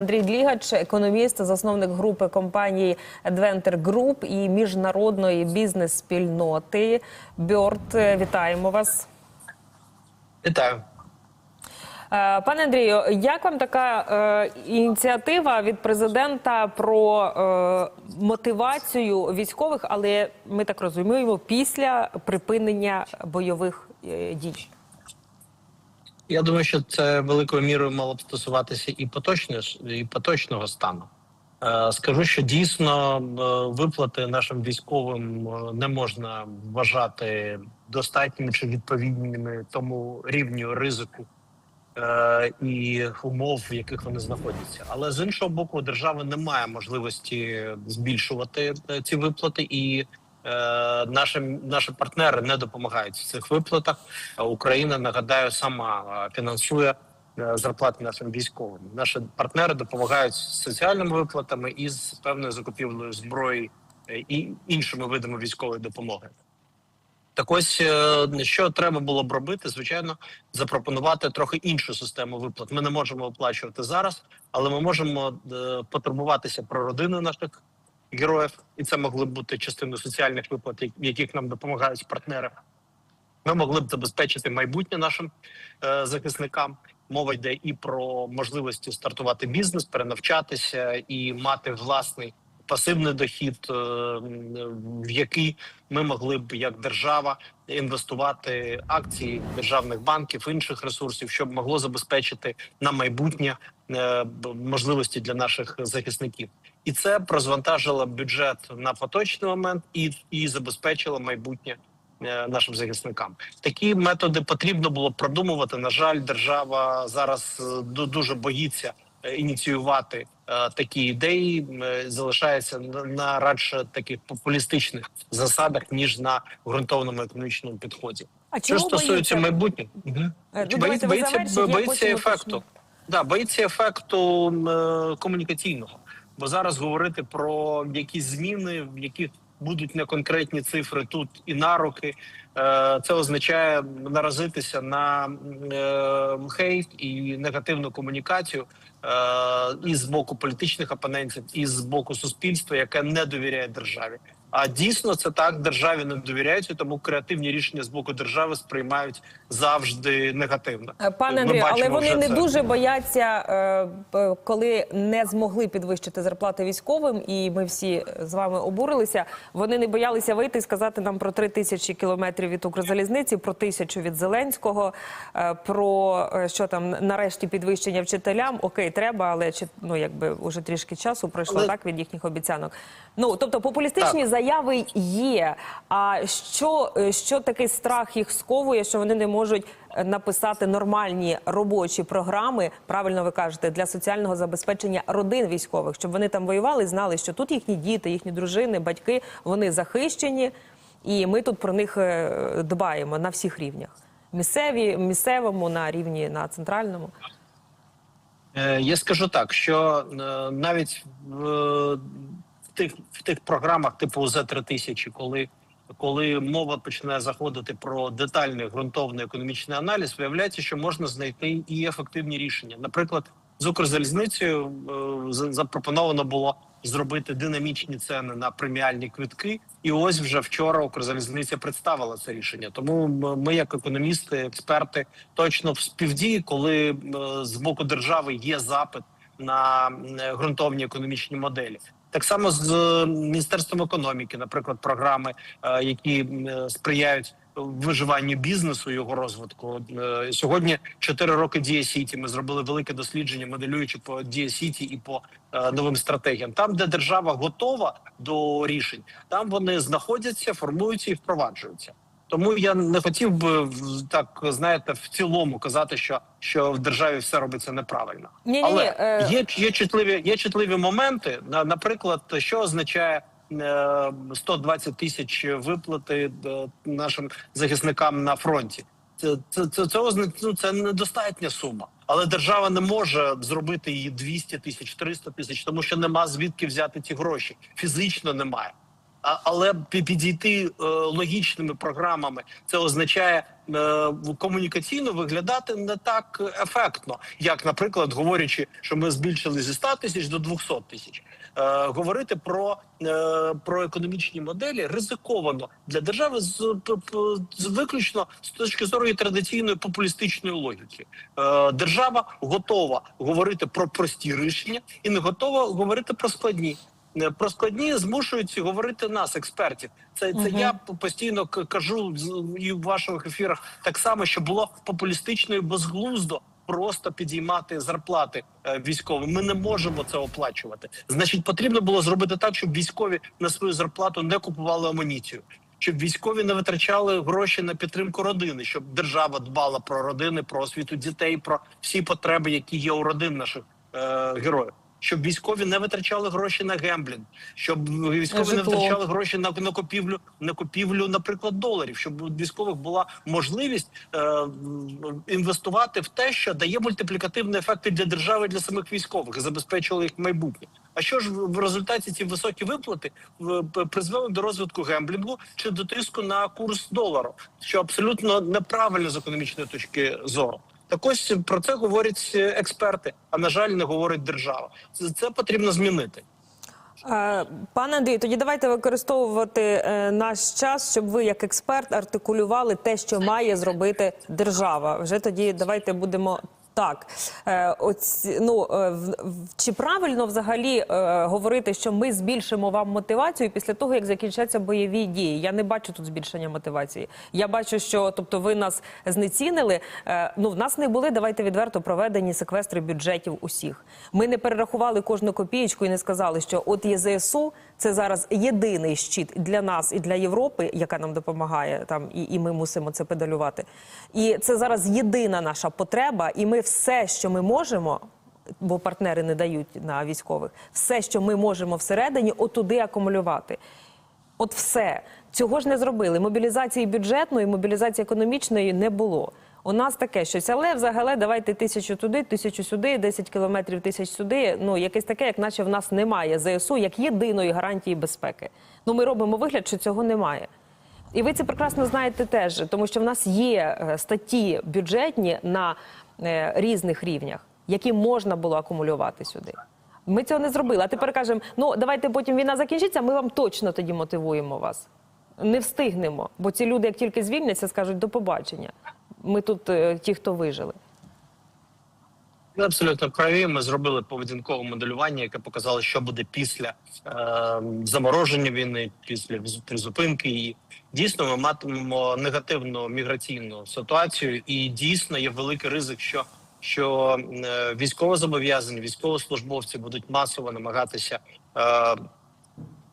Андрій Длігач, економіст, засновник групи компанії Adventure Group і міжнародної бізнес-спільноти Бьорд. Вітаємо вас. Вітаю. Е, Пане Андрію, як вам така е, ініціатива від президента про е, мотивацію військових, але ми так розуміємо, після припинення бойових е, дій? Я думаю, що це великою мірою мало б стосуватися і поточного, і поточного стану. Е, Скажу, що дійсно е, виплати нашим військовим е, не можна вважати достатніми чи відповідними тому рівню ризику і умов, в яких вони знаходяться. Але з іншого боку, держава не має можливості збільшувати ці виплати і. Е, Наші наші партнери не допомагають в цих виплатах. Україна нагадаю сама е, фінансує е, зарплати нашим військовим. Наші партнери допомагають з соціальними виплатами і з певною закупівлею зброї е, і іншими видами військової допомоги. Так ось е, що треба було б робити, звичайно, запропонувати трохи іншу систему виплат. Ми не можемо оплачувати зараз, але ми можемо е, потурбуватися про родини наших героїв, і це могли б бути частиною соціальних виплат, в яких нам допомагають партнери. Ми могли б забезпечити майбутнє нашим е, захисникам. Мова йде і про можливості стартувати бізнес, перенавчатися і мати власний пасивний дохід, е, в який ми могли б як держава інвестувати акції державних банків, інших ресурсів, щоб могло забезпечити на майбутнє е, можливості для наших захисників, і це розвантажило бюджет на поточний момент і, і забезпечило майбутнє е, нашим захисникам. Такі методи потрібно було продумувати. На жаль, держава зараз е, дуже боїться е, ініціювати такі ідеї. Залишається на, радше таких популістичних засадах ніж на ґрунтовному економічному підході. А Що стосується майбутнього, ну, боїться, боїться, ефекту. Да, боїться ефекту е, комунікаційного. Бо зараз говорити про якісь зміни, яких будуть не конкретні цифри тут і на роки, е, це означає наразитися на е, хейт і негативну комунікацію е, і з боку політичних опонентів, і з боку суспільства, яке не довіряє державі. А дійсно це так державі не довіряють, і тому креативні рішення з боку держави сприймають завжди негативно. Е, Пане Андрію, але вони не це. дуже бояться, е, коли не змогли підвищити зарплати військовим, і ми всі з вами обурилися. Вони не боялися вийти і сказати нам про три тисячі кілометрів від Укрзалізниці, про тисячу від Зеленського, е, про що там нарешті підвищення вчителям. Окей, треба, але чи ну якби уже трішки часу пройшло Але- так від їхніх обіцянок. Ну тобто популістичні заяви є. А що, е, що такий страх їх сковує, що вони не можуть е, написати нормальні робочі програми, правильно ви кажете, для соціального забезпечення родин військових, щоб вони там воювали, і знали, що тут їхні діти, їхні дружини, батьки вони захищені, і ми тут про них е, дбаємо на всіх рівнях. Місцеві, місцевому на рівні на центральному. Я скажу так, що навіть тих в тих програмах, типу з 3000 коли коли мова починає заходити про детальний ґрунтовний економічний аналіз, виявляється, що можна знайти і ефективні рішення. Наприклад, з Укрзалізницею е, запропоновано було зробити динамічні ціни на преміальні квитки, і ось вже вчора Укрзалізниця представила це рішення. Тому ми, як економісти, експерти, точно в співдії, коли е, з боку держави є запит на е, ґрунтовні економічні моделі. Так само з е, міністерством економіки, наприклад, програми, е, які е, сприяють виживанню бізнесу, його розвитку. Сьогодні 4 роки Дія Сіті. Ми зробили велике дослідження, моделюючи по Дія Сіті і по новим стратегіям. Там, де держава готова до рішень, там вони знаходяться, формуються і впроваджуються. Тому я не хотів би так, знаєте, в цілому казати, що, що в державі все робиться неправильно. Ні-ні-ні, Але е, є, є чутливі, є чутливі моменти. На- Наприклад, що означає е, 120 тисяч виплати е, нашим захисникам на фронті. Це це це, це, озна- ну, це недостатня сума, але держава не може зробити її 200 тисяч, 300 тисяч, тому що нема звідки взяти ті гроші. Фізично немає. Але підійти е, логічними програмами це означає е, комунікаційно виглядати не так ефектно, як, наприклад, говорячи, що ми збільшили зі 100 тисяч до 200 тисяч. Е, говорити про, про економічні моделі ризиковано для держави з, з виключно з точки зору традиційної популістичної логіки. Держава готова говорити про прості рішення і не готова говорити про складні. Е, Про складні змушують говорити нас, експертів. Це, це Мгм. я постійно кажу і в ваших ефірах так само, що було популістично і безглуздо просто підіймати зарплати е, військовим. Ми не можемо це оплачувати. Значить, потрібно було зробити так, щоб військові на свою зарплату не купували амуніцію. Щоб військові не витрачали гроші на підтримку родини, щоб держава дбала про родини, про освіту дітей, про всі потреби, які є у родин наших е, героїв. Щоб військові не витрачали гроші на гемблінг, щоб військові не витрачали гроші на, на купівлю, на купівлю, наприклад, доларів, щоб у військових була можливість е, інвестувати в те, що дає мультиплікативні ефекти для держави, для самих військових і забезпечували їх майбутнє. А що ж в результаті ці високі виплати призвели до розвитку гемблінгу чи до тиску на курс долару, що абсолютно неправильно з економічної точки зору. Так ось про це говорять е, експерти, а на жаль, не говорить держава. Це, це потрібно змінити. Е, Пане Андрію, тоді давайте використовувати е, наш час, щоб ви, як експерт, артикулювали те, що має зробити держава. Вже тоді давайте будемо. Так, е, оці, ну е, чи правильно взагалі е, говорити, що ми збільшимо вам мотивацію після того, як закінчаться бойові дії? Я не бачу тут збільшення мотивації. Я бачу, що тобто ви нас знецінили. Ну в нас не були, давайте відверто проведені секвестри бюджетів усіх. Ми не перерахували кожну копієчку і не сказали, що от є ЗСУ, це зараз єдиний щит для нас і для Європи, яка нам допомагає там, і, і ми мусимо це педалювати. І це зараз єдина наша потреба, і ми все, що ми можемо. Бо партнери не дають на військових, все, що ми можемо всередині, отуди акумулювати. От все цього ж не зробили. Мобілізації бюджетної, мобілізації економічної не було. У нас таке щось, але взагалі давайте тисячу туди, тисячу сюди, 10 кілометрів тисяч сюди. Ну якесь таке, як наче в нас немає ЗСУ як єдиної гарантії безпеки. Ну ми робимо вигляд, що цього немає. І ви це прекрасно знаєте теж, тому що в нас є е, статті бюджетні на різних рівнях, які можна було акумулювати сюди. Ми цього не зробили. А тепер кажемо: ну давайте потім війна закінчиться. Ми вам точно тоді мотивуємо вас. Не встигнемо, бо ці люди, як тільки звільняться, скажуть до побачення. Ми тут е, ті, хто вижили. Ви абсолютно праві. Ми зробили поведінкове моделювання, яке показало, що буде після е, замороження війни, після призупинки її. Дійсно, ми матимемо негативну міграційну ситуацію, і дійсно є великий ризик, що що е, військовозобов'язані, військовослужбовці будуть масово намагатися е,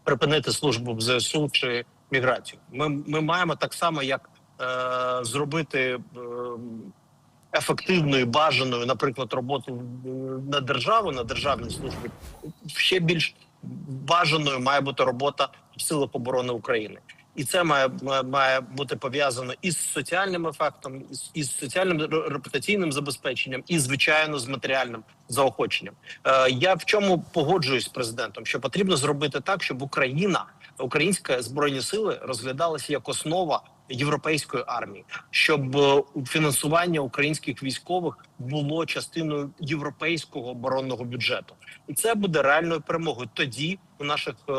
припинити службу в ЗСУ чи міграцію. Ми, ми маємо так само, як е, зробити. Е, ефективною, бажаною, наприклад, роботу е, на державу, на державній службі, ще більш бажаною має бути робота в силах оборони України. І це має- має бути пов'язано із соціальним ефектом, із, із соціальним репутаційним забезпеченням, і звичайно з матеріальним заохоченням. Е, я в чому погоджуюсь з президентом, що потрібно зробити так, щоб Україна, українська збройні сили розглядалася як основа європейської армії, щоб е, фінансування українських військових було частиною європейського оборонного бюджету, і це буде реальною перемогою. Тоді у наших е,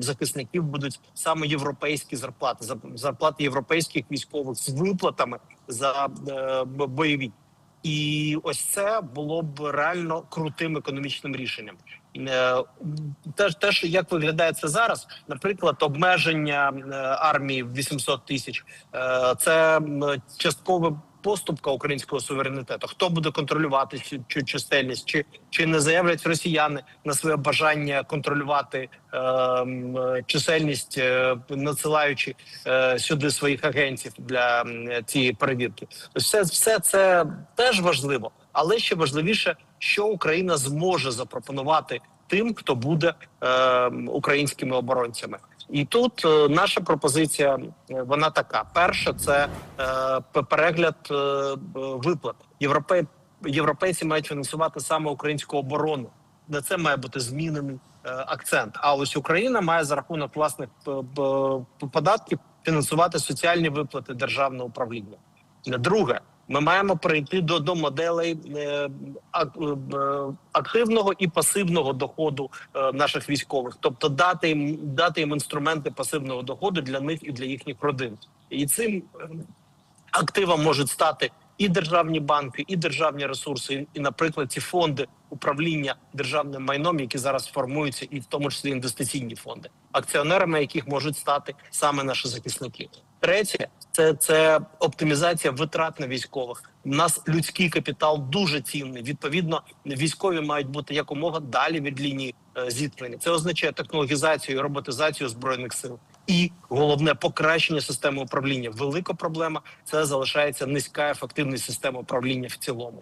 захисників будуть саме європейські зарплати, за- зарплати європейських військових з виплатами за е, бойові. І ось це було б реально крутим економічним рішенням. Е, Теж теж як виглядає це зараз, наприклад, обмеження е, армії в 800 тисяч е, це м, часткова поступка українського суверенітету. Хто буде контролювати цю, цю чисельність? Чи чи не заявлять росіяни на своє бажання контролювати е, чисельність, е, надсилаючи е, сюди своїх агентів для м, цієї перевірки? Все, все це теж важливо, але ще важливіше, що Україна зможе запропонувати тим, хто буде е, українськими оборонцями. І тут е, наша пропозиція е, вона така: перша це е, перегляд е, виплат. Європей, європейці мають фінансувати саме українську оборону, на це має бути змінений е, акцент. А ось Україна має за рахунок власних п- податків фінансувати соціальні виплати державного управління. Друге, ми маємо перейти до, до моделей е, ак- е, активного і пасивного доходу е, наших військових, тобто дати їм дати їм інструменти пасивного доходу для них і для їхніх родин. І цим е, активом можуть стати і державні банки, і державні ресурси, і, наприклад, ці фонди управління державним майном, які зараз формуються, і в тому числі інвестиційні фонди, акціонерами яких можуть стати саме наші захисники. Третє це, це оптимізація витрат на військових. У нас людський капітал дуже цінний. Відповідно, військові мають бути якомога далі від лінії е, зіткнення. Це означає технологізацію і роботизацію збройних сил. І головне покращення системи управління. Велика проблема це залишається низька ефективність системи управління в цілому.